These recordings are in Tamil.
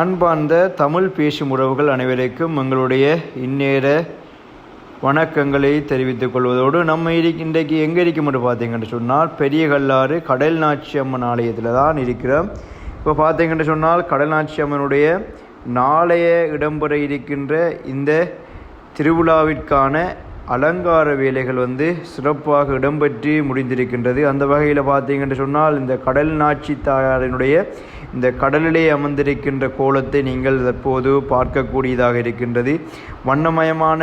அன்பார்ந்த தமிழ் பேசும் உறவுகள் அனைவருக்கும் எங்களுடைய இந்நேர வணக்கங்களை தெரிவித்துக் கொள்வதோடு நம்ம இன்றைக்கு எங்கே இருக்கும் என்று பார்த்தீங்கன்னு சொன்னால் பெரிய கல்லாறு கடல் நாச்சி அம்மன் ஆலயத்தில் தான் இருக்கிறோம். இப்போ பார்த்தீங்கன்னு சொன்னால் கடல் நாச்சி அம்மனுடைய நாளைய இடம்பெற இருக்கின்ற இந்த திருவிழாவிற்கான அலங்கார வேலைகள் வந்து சிறப்பாக இடம்பெற்று முடிந்திருக்கின்றது. அந்த வகையில் பார்த்தீங்கன்னு சொன்னால் இந்த கடல் நாச்சி தாயாரினுடைய இந்த கடலிலே அமர்ந்திருக்கின்ற கோலத்தை நீங்கள் தற்போது பார்க்கக்கூடியதாக இருக்கின்றது. வண்ணமயமான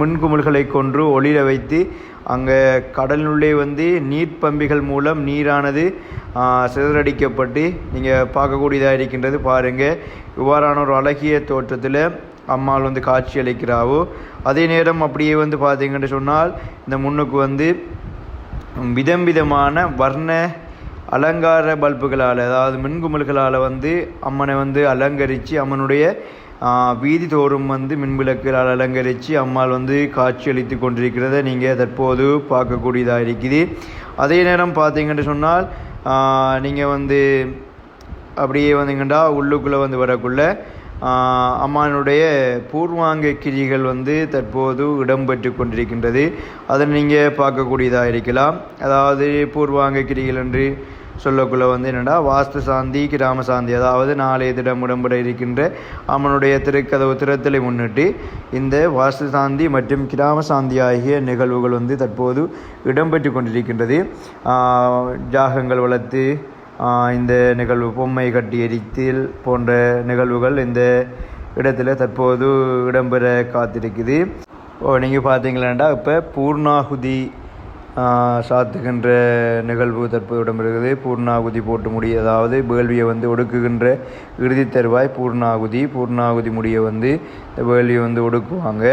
மின்குமிழ்களை கொன்று ஒளிர வைத்து அங்கே கடலினுள்ளே வந்து நீர்ப்பம்பிகள் மூலம் நீரானது சிதறடிக்கப்பட்டு நீங்கள் பார்க்கக்கூடியதாக இருக்கின்றது. பாருங்கள் இவ்வாறான ஒரு அழகிய தோற்றத்தில் அம்மாள் வந்து காட்சி அளிக்கிறாவோ. அதே நேரம் அப்படியே வந்து பார்த்தீங்கன்னு சொன்னால் இந்த முன்னுக்கு வந்து விதம் விதமான வர்ண அலங்கார பல்புகளால் அதாவது மின்குமல்களால் வந்து அம்மனை வந்து அலங்கரித்து அம்மனுடைய வீதி தோறும் வந்து மின்விளக்குகளால் அலங்கரித்து அம்மாள் வந்து காட்சியளித்து கொண்டிருக்கிறத நீங்கள் தற்போது பார்க்கக்கூடியதாக இருக்குது. அதே நேரம் பார்த்தீங்கன்னு சொன்னால் நீங்கள் வந்து அப்படியே வந்தீங்கன்னா உள்ளுக்குள்ளே வந்து வரக்குள்ள அம்மானுடைய பூர்வாங்க கிரிகள் வந்து தற்போது இடம்பெற்று கொண்டிருக்கின்றது. அதை நீங்கள் பார்க்கக்கூடியதாக இருக்கலாம். அதாவது பூர்வாங்க கிரிகள் என்று சொல்லக்குள்ள வந்து என்னென்னா வாஸ்து சாந்தி கிராம சாந்தி. அதாவது நாளைய திடம் இடம்பெற இருக்கின்ற அவனுடைய திருக்கதவு திறத்தலை முன்னிட்டு இந்த வாஸ்து சாந்தி மற்றும் கிராம சாந்தி ஆகிய நிகழ்வுகள் வந்து தற்போது இடம்பெற்று கொண்டிருக்கின்றது. ஜாகங்கள் வளர்த்து இந்த நிகழ்வு பொம்மை கட்டி எரித்தல் போன்ற நிகழ்வுகள் இந்த இடத்துல தற்போது இடம்பெற காத்திருக்குது. ஓ நீங்கள் பார்த்தீங்களாண்டா? இப்போ பூர்ணாகுதி சாத்துகின்ற நிகழ்வு தற்போது இடம்பெறுகிறது பூர்ணாகுதி போட்டு முடி அதாவது வேள்வியை வந்து ஒடுக்குகின்ற இறுதி தருவாய் பூர்ணாகுதி. பூர்ணாகுதி முடியை வந்து இந்த வேள்வியை வந்து ஒடுக்குவாங்க.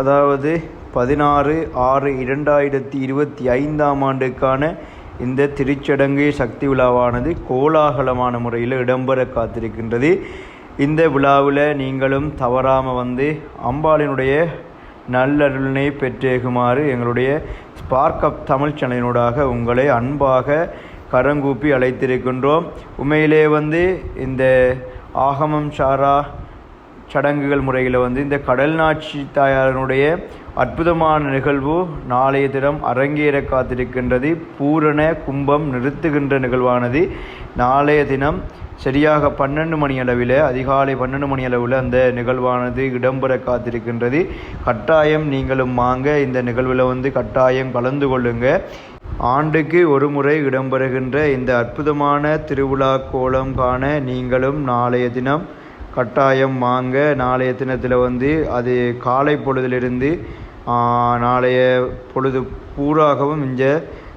அதாவது பதினாறு ஆறு இரண்டாயிரத்தி இருபத்தி ஐந்தாம் ஆண்டுக்கான இந்த திருச்சடங்கு சக்தி விழாவானது கோலாகலமான முறையில் இடம்பெற காத்திருக்கின்றது. இந்த விழாவில் நீங்களும் தவறாமல் வந்து அம்பாளினுடைய நல்லருளினை பெற்றேகுமாறு எங்களுடைய ஸ்பார்க் அப் தமிழ் சேனலினூடாக உங்களை அன்பாக கரங்கூப்பி அழைத்திருக்கின்றோம். உண்மையிலே வந்து இந்த ஆகமம் சாரா சடங்குகள் முறையில் வந்து இந்த கடல் நாச்சி தாயாரனுடைய அற்புதமான நிகழ்வு நாளைய தினம் அரங்கேற காத்திருக்கின்றது. பூரண கும்பம் நிறுத்துகின்ற நிகழ்வானது. நாளைய தினம் சரியாக பன்னெண்டு மணி அளவில் அதிகாலை பன்னெண்டு மணி அளவில் அந்த நிகழ்வானது இடம்பெற காத்திருக்கின்றது. கட்டாயம் நீங்களும் வாங்க இந்த நிகழ்வில் வந்து கட்டாயம் கலந்து கொள்ளுங்க. ஆண்டுக்கு ஒரு முறை இடம்பெறுகின்ற இந்த அற்புதமான திருவிழா கோலம் காண நீங்களும் நாளைய தினம் கட்டாயம் வாங்க. நாளைய தினத்தில் வந்து அது காலை பொழுதிலிருந்து நாளைய பொழுது பூராகவும் இந்த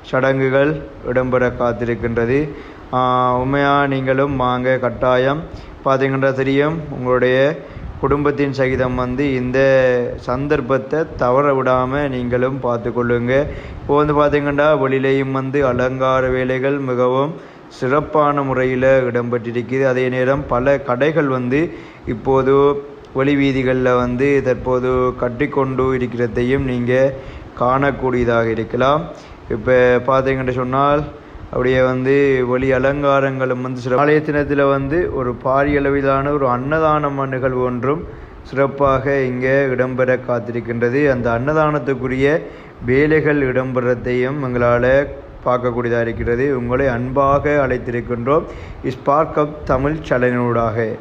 சடங்குகள் இடம்பெற காத்திருக்கின்றது. உண்மையாக நீங்களும் வாங்க. கட்டாயம் பார்த்தீங்கன்னா தெரியும் உங்களுடைய குடும்பத்தின் சகிதம் வந்து இந்த சந்தர்ப்பத்தை தவற விடாமல் நீங்களும் பார்த்து கொள்ளுங்க இப்போ வந்து பார்த்தீங்கன்னா வெளியிலையும் வந்து அலங்கார வேலைகள் மிகவும் சிறப்பான முறையில் இடம்பெற்றிருக்குது அதே நேரம் பல கடைகள் வந்து இப்போது ஒளி வீதிகளில் வந்து தற்போது கட்டிக்கொண்டு இருக்கிறதையும் நீங்கள் காணக்கூடியதாக இருக்கலாம். இப்போ பார்த்தீங்கன்னு சொன்னால் அப்படியே வந்து ஒளி அலங்காரங்களும் வந்து சில ஆலய தினத்தில் வந்து ஒரு பாரிய அளவிலான ஒரு அன்னதானம் நிகழ்வு ஒன்றும் சிறப்பாக இங்கே இடம்பெற காத்திருக்கின்றது. அந்த அன்னதானத்துக்குரிய வேலைகள் இடம்பெறத்தையும் எங்களால் பார்க்கக்கூடியதாக இருக்கிறது. உங்களை அன்பாக அழைத்திருக்கின்றோம். ஸ்பார்க் அப் தமிழ் சலனூடாக